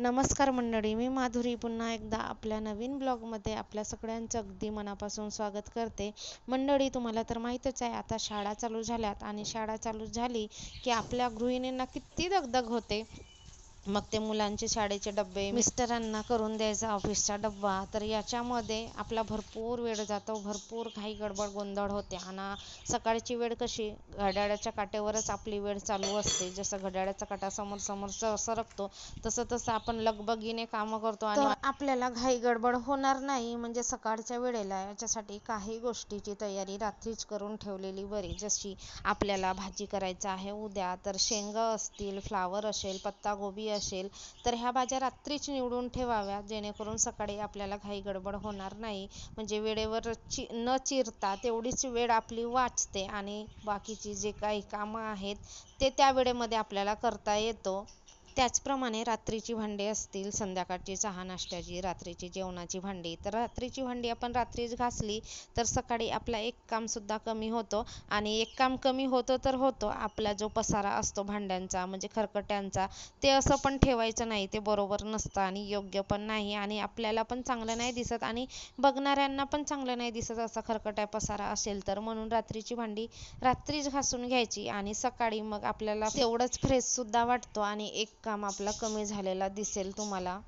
नमस्कार मंडळी मी माधुरी पुन्हा एकदा आपल्या नवीन ब्लॉगमध्ये आपल्या सगळ्यांचं अगदी मनापासून स्वागत करते. मंडळी तुम्हाला तर माहीतच आहे आता शाळा चालू झाल्यात आणि शाळा चालू झाली की आपल्या गृहिणींना किती दगदग होते. मग ते मुलांचे शाळेचे डबे मिस्टरांना करून द्यायचा ऑफिसचा डब्बा. तर याच्यामध्ये आपला भरपूर वेळ जातो भरपूर घाई गडबड गोंधळ होते. आणि सकाळची वेळ कशी? घड्याळाच्या काट्यावरच आपली वेळ चालू असते. जसं घड्याळाचा काटा समोर समोर सरकतो तसं तसं आपण लगबगीने कामं करतो आणि आपल्याला घाई गडबड होणार नाही. म्हणजे सकाळच्या वेळेला याच्यासाठी काही गोष्टीची तयारी रात्रीच करून ठेवलेली बरी. जशी आपल्याला भाजी करायचं आहे उद्या तर शेंगा असतील फ्लावर असेल पत्तागोबी असेल तर ह्या भाज्या रात्रीच निवडून ठेवाव्या जेणेकरून सकाळी आपल्याला घाई गडबड होणार नाही. म्हणजे वेळेवर चि न चिरता तेवढीच वेळ आपली वाचते आणि बाकीची जे काही कामं आहेत ते त्या वेळेमध्ये आपल्याला करता येतो. त्याचप्रमाणे रात्रीची भांडी असतील संध्याकाळची चहा नाश्त्याची रात्रीची जेवणाची भांडी. तर रात्रीची भांडी आपण रात्रीच घासली तर सकाळी आपला एक कामसुद्धा कमी होतो आणि एक काम कमी होतं तर होतो. आपला जो पसारा असतो भांड्यांचा म्हणजे खरकट्यांचा ते असं पण ठेवायचं नाही. ते बरोबर नसतं आणि योग्य पण नाही आणि आपल्याला पण चांगलं नाही दिसत आणि बघणाऱ्यांना पण चांगलं नाही दिसत असा खरकटा पसारा असेल तर. म्हणून रात्रीची भांडी रात्रीच घासून घ्यायची आणि सकाळी मग आपल्याला तेवढंच फ्रेशसुद्धा वाटतो आणि एक काम आपला कमी झालेला दिसेल तुम्हाला.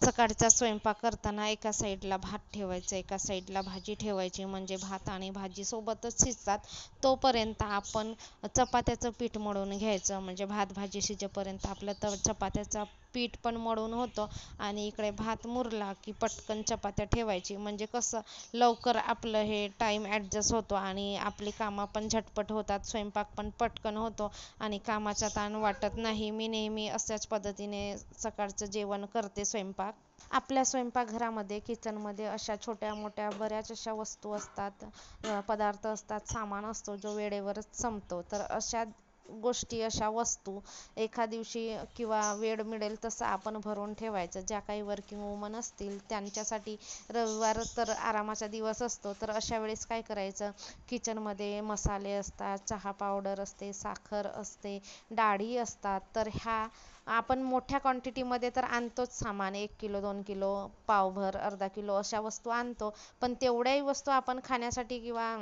सकाळचा स्वयंपाक करताना एका साईडला भात ठेवायचा एका साईडला भाजी ठेवायची म्हणजे भात आणि भाजी सोबतच शिजतात. तोपर्यंत आपण चपात्याचं पीठ मळून घ्यायचं म्हणजे भात भाजी शिजेपर्यंत आपलं तर चपात्याचा पीठ पण मळून होतं आणि इकडे भात मुरला की पटकन चपात्या ठेवायची. म्हणजे कसं लवकर आपलं हे टाईम ॲडजस्ट होतो आणि आपली कामं पण झटपट होतात स्वयंपाक पण पटकन होतो आणि कामाचा ताण वाटत नाही. मी नेहमी अशाच पद्धतीने सकाळचं जेवण करते स्वयंपाक. आपल्या स्वयंपाकघरामध्ये किचनमध्ये अशा छोट्या मोठ्या बऱ्याच अशा वस्तू असतात पदार्थ असतात सामान असतो जो वेळेवरच संपतो. तर अशा गोष्टी अशा वस्तू एका दिवशी किंवा वेळ मिळेल तसं आपण भरून ठेवायचं. ज्या काही वर्किंग वुमन असतील त्यांच्यासाठी रविवार तर आरामाचा दिवस असतो. तर अशा वेळेस काय करायचं? किचनमध्ये मसाले असतात चहा पावडर असते साखर असते डाळी असतात. तर ह्या आपण मोठ्या क्वांटिटीमध्ये तर आणतोच सामान. एक किलो दोन किलो पावभर अर्धा किलो अशा वस्तू आणतो. पण तेवढ्याही वस्तू आपण खाण्यासाठी किंवा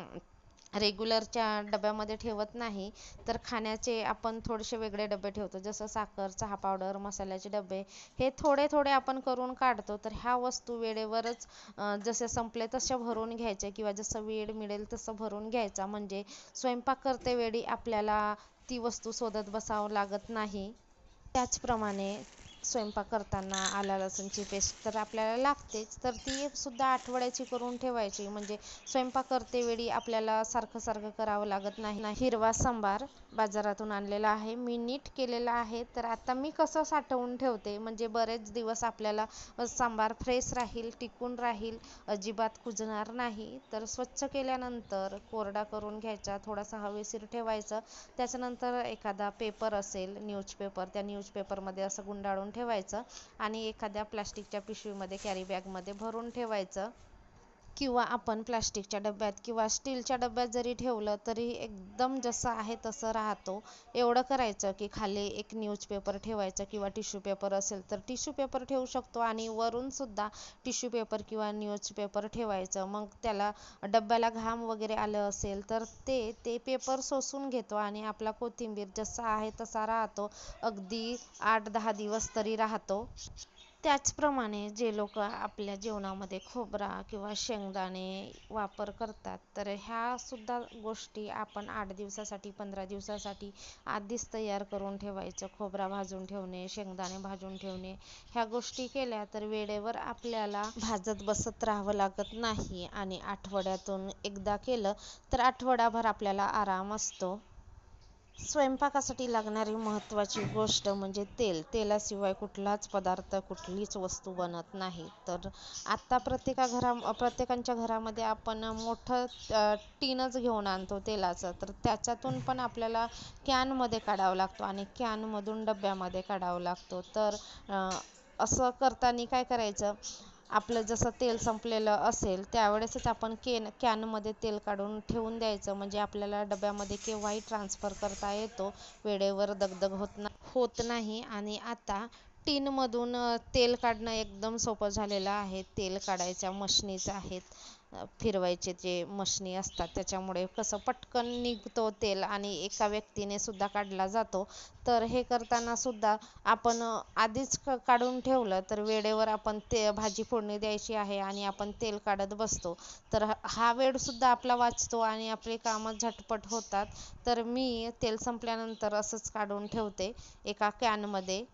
रेग्युलरच्या डब्यामध्ये ठेवत नाही तर खाण्याचे आपण थोडेसे वेगळे डबे ठेवतो. जसं साखर चहा पावडर मसाल्याचे डबे हे थोडे थोडे आपण करून काढतो. तर ह्या वस्तू वेळेवरच जसे संपले तसे भरून घ्यायचे किंवा जसं वेळ मिळेल तसं भरून घ्यायचा. म्हणजे स्वयंपाक करते वेळी आपल्याला ती वस्तू शोधत बसावं लागत नाही. त्याचप्रमाणे स्वयंपाक करताना आला लसूणची पेस्ट तर आपल्याला लागतेच. तर ती सुद्धा आठवड्याची करून ठेवायची. म्हणजे स्वयंपाक करते वेळी आपल्याला सारखं सारखं करावं लागत नाही. हिरवा सांबार बाजारातून आणलेला आहे. मी नीट केलेला आहे. तर आता मी कसं साठवून ठेवते? म्हणजे बरेच दिवस आपल्याला सांबार फ्रेश राहील टिकून राहील अजिबात कुजणार नाही. तर स्वच्छ केल्यानंतर कोरडा करून घ्यायचा थोडासा हवेशीर ठेवायचं. त्याच्यानंतर एखादा पेपर असेल न्यूजपेपर त्या न्यूजपेपरमध्ये असं गुंडाळून ठेवायचं आणि एखाद्या प्लास्टिकच्या पिशवीमध्ये कॅरी बॅगमध्ये भरून ठेवायचं. किंवा आपण प्लास्टिकच्या डब्यात किंवा स्टीलच्या डब्यात जरी ठेवलं तरी एकदम जसं आहे तसं राहतो. एवढं करायचं की खाली एक न्यूजपेपर ठेवायचं किंवा टिश्यू पेपर असेल तर टिश्यू पेपर ठेवू शकतो आणि वरून सुद्धा टिश्यू पेपर किंवा न्यूजपेपर ठेवायचं. मग त्याला डब्याला घाम वगैरे आलं असेल तर ते ते पेपर सोसून घेतो आणि आपला कोथिंबीर जसा आहे तसा राहतो. अगदी आठ दहा दिवस तरी राहतो. त्याचप्रमाणे जे लोक आपल्या जेवणामध्ये खोबरा किंवा शेंगदाणे वापर करतात तर ह्यासुद्धा गोष्टी आपण आठ दिवसासाठी पंधरा दिवसासाठी आधीच तयार करून ठेवायचं. खोबरा भाजून ठेवणे शेंगदाणे भाजून ठेवणे ह्या गोष्टी केल्या तर वेळेवर आपल्याला भाजत बसत राहावं लागत नाही. आणि आठवड्यातून एकदा केलं तर आठवडाभर आपल्याला आराम असतो. स्वयंपाकासाठी लागणारी महत्त्वाची गोष्ट म्हणजे तेल. तेलाशिवाय कुठलाच पदार्थ कुठलीच वस्तू बनत नाही. तर आत्ता प्रत्येका घरा प्रत्येकांच्या घरामध्ये आपण मोठं टिनच टीनच घेऊन आणतो तेलाचं. तर त्याच्यातून पण आपल्याला कॅनमध्ये काढावं लागतो आणि कॅनमधून डब्यामध्ये काढावं लागतो. तर असं करताना काय करायचं? आपलं जसं तेल संपलेलं असेल त्यावेळेसच आपण केन कॅनमध्ये तेल काढून ठेवून द्यायचं. म्हणजे आपल्याला डब्यामध्ये केव्हाही ट्रान्सफर करता येतो. वेळेवर दगदग होत ना होत नाही. आणि आता टीनमधून तेल काढणं एकदम सोपं झालेलं आहे. तेल काढायच्या मशनीच आहेत. फिरवायचे जे मशनी असतात त्याच्यामुळे कसं पटकन निघतो तेल आणि एका व्यक्तीने सुद्धा काढला जातो. तर हे करताना सुद्धा आपण आधीच क काढून ठेवलं तर वेळेवर आपण ते भाजी फोडणी द्यायची आहे आणि आपण तेल काढत बसतो. तर हा- हा वेळसुद्धा आपला वाचतो आणि आपली कामं झटपट होतात. तर मी तेल संपल्यानंतर असंच काढून ठेवते एका कॅनमध्ये.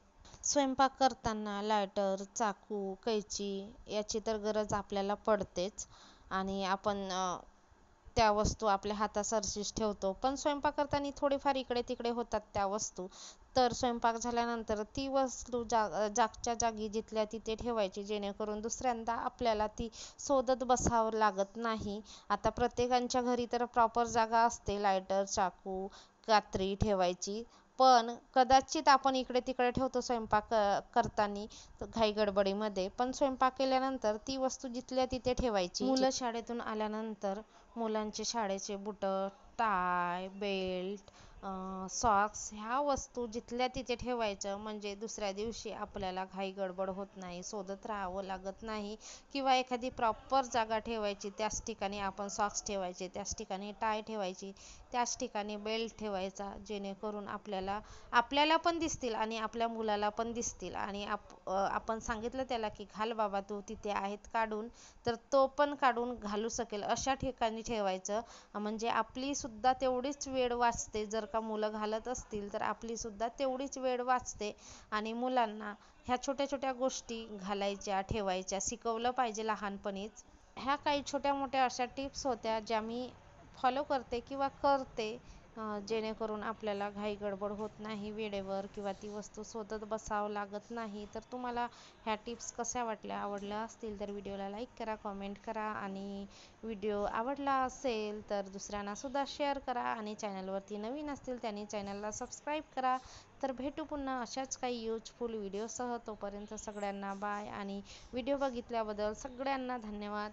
स्वयंपाक करताना लायटर चाकू कैची याची तर गरज आपल्याला पडतेच. आणि आपण त्या वस्तू आपल्या हातासरशीच ठेवतो. पण स्वयंपाक करताना थोडेफार इकडे तिकडे होतात त्या वस्तू. तर स्वयंपाक झाल्यानंतर ती वस्तू जा जागच्या जागी जिथल्या तिथे ठेवायची जेणेकरून दुसऱ्यांदा आपल्याला ती शोधत बसावं लागत नाही. आता प्रत्येकांच्या घरी तर प्रॉपर जागा असते. लायटर चाकू कात्री ठेवायची. पण कदाचित आपण इकडे तिकडे ठेवतो स्वयंपाक करताना घाई गडबडीमध्ये. पण स्वयंपाक केल्यानंतर ती वस्तू जिथल्या तिथे ठेवायची. मुलं शाळेतून आल्यानंतर मुलांचे शाळेचे बुटं टाय बेल्ट सॉक्स ह्या वस्तू जिथल्या तिथे ठेवायचं म्हणजे दुसऱ्या दिवशी आपल्याला घाई गडबड होत नाही शोधत राहावं लागत नाही किंवा एखादी प्रॉपर जागा ठेवायची त्याच ठिकाणी आपण सॉक्स ठेवायचे त्याच ठिकाणी टाय ठेवायची त्याच ठिकाणी बेल्ट ठेवायचा जेणेकरून आपल्याला आपल्याला पण दिसतील आणि आपल्या मुलाला पण दिसतील. आणि आप आपण सांगितलं त्याला की घाल बाबा तू तिथे आहेत काढून तर तो पण काढून घालू शकेल. अशा ठिकाणी ठेवायचं. म्हणजे आपली सुद्धा तेवढीच वेळ वाचते. जर का मुलं घालत असतील तर आपली सुद्धा तेवढीच वेळ वाचते. आणि मुलांना ह्या छोट्या छोट्या गोष्टी घालायच्या ठेवायच्या शिकवलं पाहिजे लहानपणीच. ह्या काही छोट्या मोठ्या अशा टिप्स होत्या ज्या मी फॉलो करते किंवा करते जेणेकरून आपल्याला घाई गडबड होत नाही वेळेवर किंवा ती वस्तू शोधत बसावं लागत नाही. तर तुम्हाला ह्या टिप्स कशा वाटल्या? आवडल्या असतील तर व्हिडिओला लाईक करा कॉमेंट करा आणि व्हिडिओ आवडला असेल तर दुसऱ्यांनासुद्धा शेअर करा आणि चॅनलवरती नवीन असतील त्यांनी चॅनलला सबस्क्राईब करा. तर भेटू पुन्हा अशाच काही यूजफुल व्हिडिओसह तोपर्यंत सगळ्यांना बाय आणि व्हिडिओ बघितल्याबद्दल सगळ्यांना धन्यवाद.